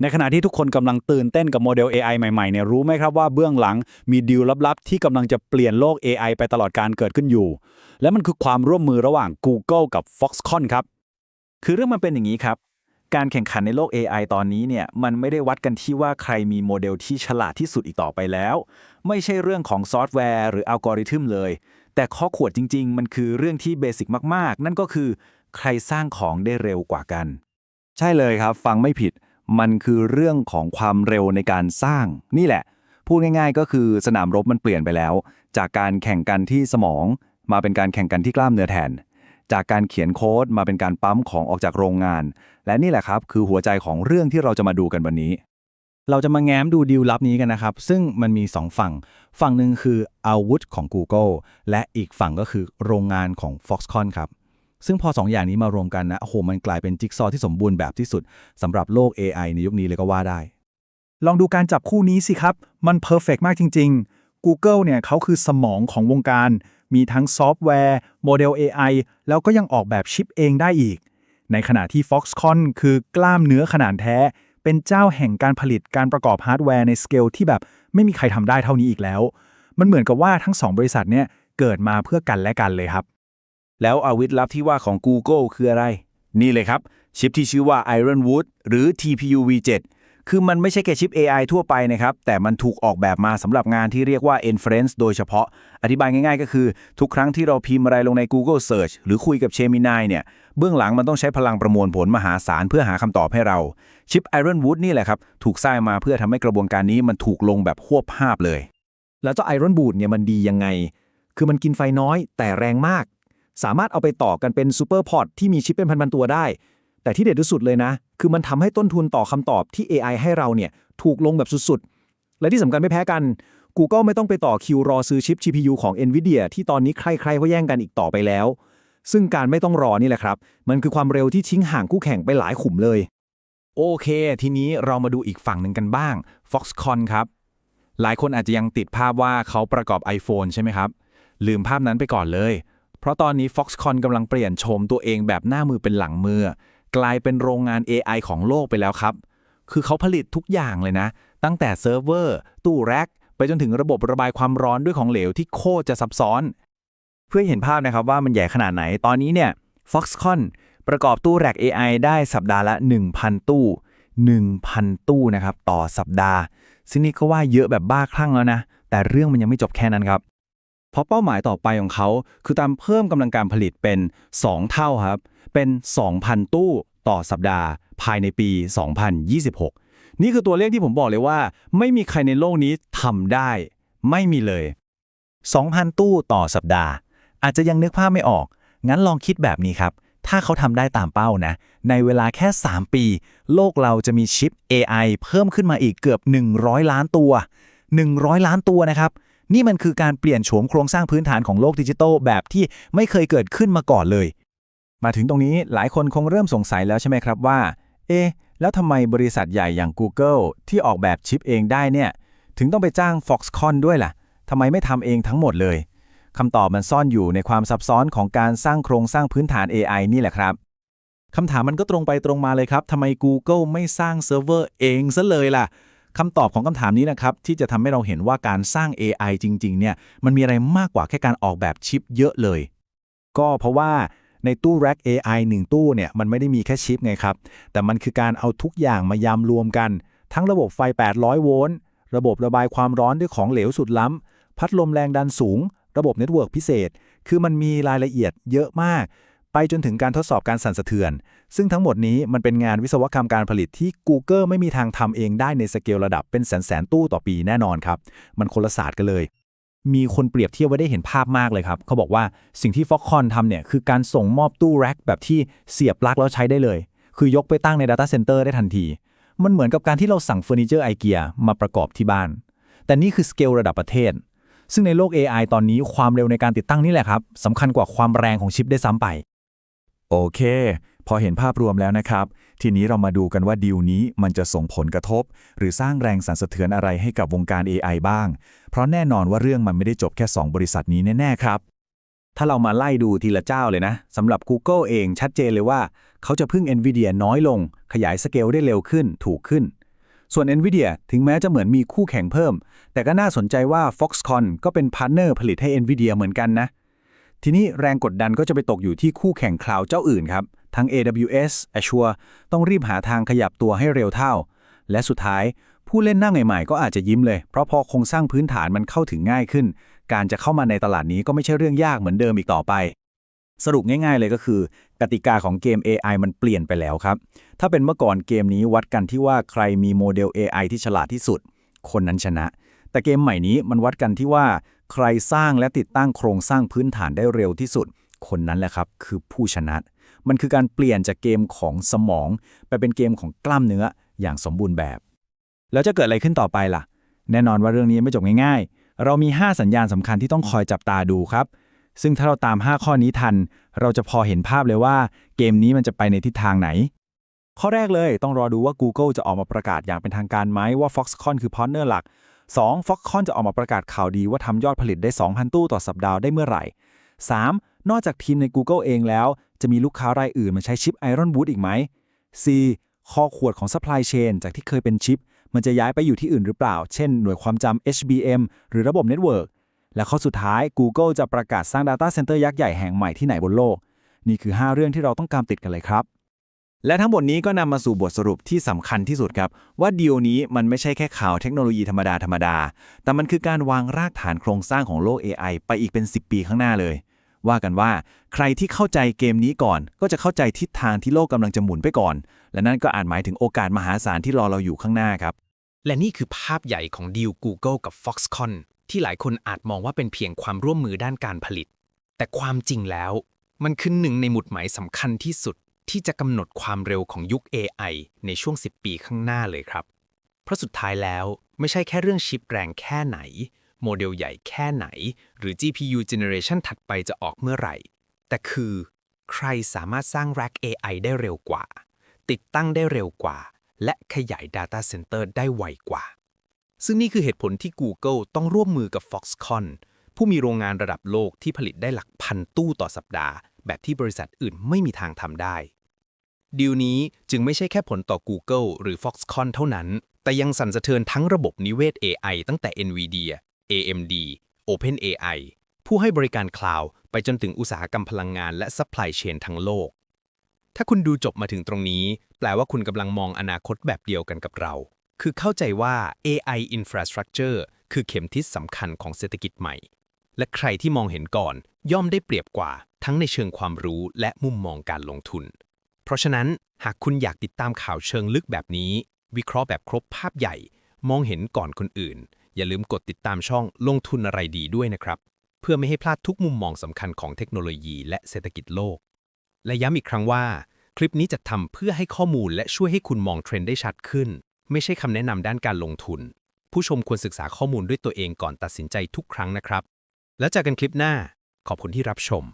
ในขณะที่ทุกคนกำลังตื่นเต้นกับโมเดล AI ใหม่ๆเนี่ยรู้ไหมครับว่าเบื้องหลังมีดีลลับๆ ที่กำลังจะเปลี่ยนโลก AI ไปตลอดการเกิดขึ้นอยู่ และมันคือความร่วมมือระหว่าง Google กับ Foxconn ครับ คือเรื่องมันเป็นอย่างนี้ครับ การแข่งขันในโลก AI ตอนนี้เนี่ยมันไม่ได้วัดกันที่ว่าใครมีโมเดลที่ฉลาดที่สุดอีกต่อไปแล้ว ไม่ใช่เรื่องของซอฟต์แวร์หรืออัลกอริทึมเลย แต่ข้อขวดจริง ๆ มันคือเรื่องที่เบสิกมากๆ นั่นก็คือ ใครสร้างของได้เร็วกว่ากัน ใช่เลยครับ ฟังไม่ผิด มันคือเรื่องของความเร็วในการสร้าง นี่แหละ พูดง่ายๆ ก็คือสนามรบมันเปลี่ยนไปแล้ว จากการแข่งกันที่สมอง มาเป็นการแข่งกันที่กล้ามเนื้อแทน จากการเขียนโค้ดมาเป็นการปั๊มของออกจากโรงงาน และนี่แหละครับคือหัวใจของเรื่องที่เราจะมาดูกันวันนี้ เราจะมาแง้มดูดีลลับนี้กันนะครับ ซึ่งมันมี 2 ฝั่ง ฝั่งหนึ่งคืออาวุธของ Google และอีกฝั่งก็คือโรงงานของ Foxconn ครับ ซึ่งพอ 2 อย่างนี้มารวมกันนะโอ้โหมันกลายเป็นจิ๊กซอว์ที่สมบูรณ์แบบที่สุดสำหรับโลก AI ในยุคนี้เลยก็ว่าได้ ลองดูการจับคู่นี้สิครับ มันเพอร์เฟกมากจริง ๆ Google เนี่ยเขาคือสมองของวงการ มีทั้งซอฟต์แวร์โมเดล AI แล้วก็ยังออกแบบชิปเองได้อีก ในขณะที่ Foxconn คือกล้ามเนื้อขนาดแท้ เป็นเจ้าแห่งการผลิตการประกอบฮาร์ดแวร์ในสเกลที่แบบไม่มีใครทำได้เท่านี้อีกแล้ว มันเหมือนกับว่าทั้งสองบริษัทเนี่ยเกิดมาเพื่อกันและกันเลยครับ แล้วอาวุธลับที่ว่าของ Google คืออะไร นี่เลยครับ ชิปที่ชื่อว่า Ironwood หรือ TPU V7 คือมันไม่ใช่แค่ชิป AI ทั่วไปนะครับ แต่มันถูกออกแบบมาสำหรับงานที่เรียกว่า inference โดยเฉพาะ อธิบายง่ายๆ ก็คือ ทุกครั้งที่เราพิมพ์อะไรลงใน Google Search หรือคุยกับ Gemini เนี่ย เบื้องหลังมันต้องใช้พลังประมวลผลมหาศาลเพื่อหาคำตอบให้เรา ชิป Ironwood นี่แหละครับ ถูกสร้างมาเพื่อทำให้กระบวนการนี้มันถูกลงแบบควบภาพเลย แล้วเจ้าไอรอนบูดเนี่ยมันดียังไง คือมันกินไฟน้อยแต่แรงมาก สามารถเอาไปต่อกันเป็นซูเปอร์พอร์ตที่มีชิปเป็นพันๆตัวได้ แต่ที่เด็ดที่สุดเลยนะ คือมันทำให้ต้นทุนต่อคำตอบที่ AI ให้เราเนี่ยถูกลงแบบสุดๆ และที่สำคัญไม่แพ้กัน Google ไม่ต้องไปต่อคิวรอซื้อชิป GPU ของ NVIDIA ที่ตอนนี้ใครๆก็แย่งกันอีกต่อไปแล้ว ซึ่งการไม่ต้องรอนี่แหละครับ มันคือความเร็วที่ทิ้งห่างคู่แข่งไปหลายขุมเลย โอเค ทีนี้เรามาดูอีกฝั่งหนึ่งกันบ้าง Foxconn ครับ หลายคนอาจจะยังติดภาพว่าเขาประกอบ iPhone ใช่ไหมครับ ลืมภาพนั้นไปก่อนเลย เพราะตอนนี้ Foxconn กำลังเปลี่ยนโฉมตัวเองแบบหน้ามือเป็นหลังมือ กลายเป็นโรงงาน AI ของโลกไปแล้วครับ คือเขาผลิตทุกอย่างเลยนะ ตั้งแต่เซิร์ฟเวอร์ ตู้แร็กไปจนถึงระบบระบายความร้อนด้วยของเหลวที่โคตรจะซับซ้อน เพื่อเห็นภาพนะครับว่ามันใหญ่ขนาดไหนตอนนี้เนี่ย Foxconn ประกอบตู้แร็ก AI ได้สัปดาห์ละ 1,000 ตู้ 1,000 ตู้นะครับต่อสัปดาห์ซึ่งนี่ก็ว่าเยอะแบบบ้าคลั่งแล้วนะ แต่เรื่องมันยังไม่จบแค่นั้นครับ เพราะเป้าหมายต่อไปของเขา คือตามเพิ่มกำลังการผลิตเป็น 2 เท่าครับ เป็น 2,000 ตู้ต่อสัปดาห์ ภายในปี 2026 นี่คือตัวเลขที่ผมบอกเลยว่า ไม่มีใครในโลกนี้ทำได้ ไม่มีเลย 2,000 ตู้ต่อสัปดาห์ อาจจะยังนึกภาพไม่ออก งั้นลองคิดแบบนี้ครับ ถ้าเขาทำได้ตามเป้านะ ในเวลาแค่ 3 ปี โลกเราจะมีชิป AI เพิ่มขึ้นมาอีกเกือบ 100 ล้านตัว 100 ล้านตัวนะครับ นี่มันคือการเปลี่ยนโฉมโครงสร้างพื้นฐานของโลกดิจิทัลแบบที่ไม่เคยเกิดขึ้นมาก่อนเลย มาถึงตรงนี้หลายคนคงเริ่มสงสัยแล้วใช่ไหมครับว่า เอ๊ะ แล้วทำไมบริษัทใหญ่อย่าง Google ที่ออกแบบชิปเองได้เนี่ย ถึงต้องไปจ้าง Foxconn ด้วยล่ะทำไมไม่ทำเองทั้งหมดเลยคำตอบมันซ่อนอยู่ในความซับซ้อนของการสร้างโครงสร้างพื้นฐาน AI นี่แหละครับคำถามมันก็ตรงไปตรงมาเลยครับทำไม Google ไม่สร้างเซิร์ฟเวอร์เองซะเลยล่ะ คำตอบของคำถามนี้นะครับที่จะทำให้เราเห็นว่าการสร้าง AI จริง ๆ เนี่ยมันมีอะไรมากกว่าแค่การออกแบบชิปเยอะเลย ก็เพราะว่าในตู้ Rack AI 1 ตู้เนี่ยมันไม่ได้มีแค่ชิปไงครับ แต่มันคือการเอาทุกอย่างมายำรวมกัน ทั้งระบบไฟ 800 โวลต์ระบบระบายความร้อนด้วยของเหลวสุดล้ำ พัดลมแรงดันสูง ระบบเน็ตเวิร์กพิเศษ คือมันมีรายละเอียดเยอะมาก ไปจนถึงการทดสอบการสั่นสะเทือน ซึ่งทั้งหมดนี้มันเป็นงานวิศวกรรมการผลิตที่ Google ไม่มีทางทำเองได้ในสเกลระดับเป็นแสนแสนตู้ต่อปีแน่นอนครับ มันคนละศาสตร์กันเลย มีคนเปรียบเทียบไว้ได้เห็นภาพมากเลยครับ เขาบอกว่าสิ่งที่ Foxconn ทำเนี่ยคือการส่งมอบตู้แร็คแบบที่เสียบปลั๊กแล้วใช้ได้เลย คือยกไปตั้งใน Data Center ได้ทันที มันเหมือนกับการที่เราสั่งเฟอร์นิเจอร์ไอเกียมาประกอบที่บ้าน แต่นี่คือสเกลระดับประเทศ ซึ่งในโลก AI ตอนนี้ความเร็วในการติดตั้งนี่แหละครับสำคัญกว่าความแรงของชิปได้ซ้ำไป โอเค พอเห็นภาพรวมแล้วนะครับ ทีนี้เรามาดูกันว่าดีลนี้มันจะส่งผลกระทบ หรือสร้างแรงสั่นสะเทือนอะไรให้กับวงการ AI บ้าง เพราะแน่นอนว่าเรื่องมันไม่ได้จบแค่ 2 บริษัทนี้แน่ ๆ ครับ ถ้าเรามาไล่ดูทีละเจ้าเลยนะสำหรับ Google เองชัดเจนเลยว่า เขาจะพึ่ง NVIDIA น้อยลง ขยายสเกลได้เร็วขึ้นถูกขึ้น ส่วน NVIDIA ถึงแม้จะเหมือนมีคู่แข่งเพิ่ม แต่ก็น่าสนใจว่า Foxconn ก็เป็นพาร์ทเนอร์ผลิตให้ NVIDIA เหมือนกันนะ ทีนี้แรงกดดันก็จะไปตกอยู่ที่คู่แข่งคลาวเจ้าอื่นครับ ทั้ง AWS Azure ต้องรีบหาทางขยับตัวให้เร็วเท่า และสุดท้าย ผู้เล่นหน้าใหม่ๆ ก็อาจจะยิ้มเลย เพราะพอโครงสร้างพื้นฐานมันเข้าถึงง่ายขึ้น การจะเข้ามาในตลาดนี้ก็ไม่ใช่เรื่องยากเหมือนเดิมอีกต่อไป สรุปง่าย ๆ เลยก็คือ กติกาของเกม AI มันเปลี่ยนไปแล้วครับ ถ้าเป็นเมื่อก่อนเกมนี้วัดกันที่ว่าใครมีโมเดล AI ที่ฉลาดที่สุด คนนั้นชนะ แต่เกมใหม่นี้มันวัดกันที่ว่า ใครสร้างและติดตั้งโครงสร้างพื้นฐานได้เร็วที่สุด คนนั้นแหละครับคือผู้ชนะ มันคือการเปลี่ยนจากเกมของสมอง ไปเป็นเกมของกล้ามเนื้ออย่างสมบูรณ์แบบ แล้วจะเกิดอะไรขึ้นต่อไปล่ะ แน่นอนว่าเรื่องนี้ไม่จบง่าย ๆ เรามี 5 สัญญาณสำคัญที่ต้องคอยจับตาดูครับ ซึ่งถ้าเราตาม 5 ข้อนี้ทัน เราจะพอเห็นภาพเลยว่า เกมนี้มันจะไปในทิศทางไหนข้อแรกเลยต้องรอดูว่า Google จะออกมาประกาศอย่างเป็นทางการไหมว่า Foxconn คือพาร์ทเนอร์หลัก 2. Foxconn จะออกมาประกาศข่าวดีว่าทำยอดผลิตได้ 2,000 ตู้ต่อสัปดาห์ได้เมื่อไหร่ 3. นอกจากทีมใน Google เองแล้ว จะมีลูกค้ารายอื่นมาใช้ชิป Iron Boot อีกไหม 4. ข้อขวดของ supply chain จากที่เคยเป็นชิป มันจะย้ายไปอยู่ที่อื่นหรือเปล่า เช่น หน่วยความจำ HBM หรือระบบ Network และข้อสุดท้าย Google จะประกาศสร้าง Data Center ยักษ์ใหญ่แห่งใหม่ที่ไหนบนโลก นี่คือ 5 เรื่องที่เราต้องการติดกันเลยครับ และทั้งหมดนี้ก็นำมาสู่บทสรุปที่สำคัญที่สุดครับ ว่าดีลนี้มันไม่ใช่แค่ข่าวเทคโนโลยีธรรมดาธรรมดา แต่มันคือการวางรากฐานโครงสร้างของโลก AI ไปอีกเป็น 10 ปีข้างหน้าเลย ว่ากันว่าใครที่เข้าใจเกมนี้ก่อน ก็จะเข้าใจทิศทางที่โลกกำลังจะหมุนไปก่อน และนั่นก็อาจหมายถึงโอกาสมหาศาลที่รอเราอยู่ข้างหน้าครับ และนี่คือภาพใหญ่ของดีล Google กับ Foxconn ที่หลายคนอาจมองว่าเป็นเพียงความร่วมมือด้านการผลิต แต่ความจริงแล้ว มันคือหนึ่งในหมุดหมายสำคัญที่สุด ที่จะกำหนดความเร็วของยุค AI ในช่วง 10 ปีข้างหน้าเลยครับ เพราะสุดท้ายแล้วไม่ใช่แค่เรื่องชิปแรงแค่ไหน โมเดลใหญ่แค่ไหน หรือ GPU generation ถัดไปจะออกเมื่อไหร่ แต่คือ ใครสามารถสร้าง Rack AI ได้เร็วกว่า ติดตั้งได้เร็วกว่า และขยาย Data Center ได้ไวกว่า ซึ่งนี่คือเหตุผลที่ Google ต้องร่วมมือกับ Foxconn ผู้มีโรงงานระดับโลกที่ผลิตได้หลักพันตู้ต่อสัปดาห์ แบบที่บริษัทอื่นไม่มีทางทำได้ ดีลนี้จึงไม่ใช่แค่ผลต่อ Google หรือ Foxconn เท่านั้น แต่ยังสั่นสะเทือนทั้งระบบนิเวศ AI ตั้งแต่ NVIDIA AMD OpenAI ผู้ให้บริการคลาวด์ไปจนถึงอุตสาหกรรมพลังงานและ supply chain ทั้งโลก ถ้าคุณดูจบมาถึงตรงนี้ แปลว่าคุณกำลังมองอนาคตแบบเดียวกันกับเรา คือเข้าใจว่า AI infrastructure คือเข็มทิศสำคัญของเศรษฐกิจใหม่ และใครที่มองเห็นก่อน ย่อมได้เปรียบกว่า ทั้งในเชิงความรู้และมุมมองการลงทุน เพราะฉะนั้นหากคุณอยากติดตามข่าวเชิงลึกแบบนี้ วิเคราะห์แบบครบภาพใหญ่ มองเห็นก่อนคนอื่น อย่าลืมกดติดตามช่องลงทุนอะไรดีด้วยนะครับ เพื่อไม่ให้พลาดทุกมุมมองสำคัญของเทคโนโลยีและเศรษฐกิจโลก และย้ำอีกครั้งว่า คลิปนี้จัดทำเพื่อให้ข้อมูลและช่วยให้คุณมองเทรนด์ได้ชัดขึ้น ไม่ใช่คำแนะนำด้านการลงทุน ผู้ชมควรศึกษาข้อมูลด้วยตัวเองก่อนตัดสินใจทุกครั้งนะครับ แล้วเจอกันคลิปหน้า ขอบคุณที่รับชม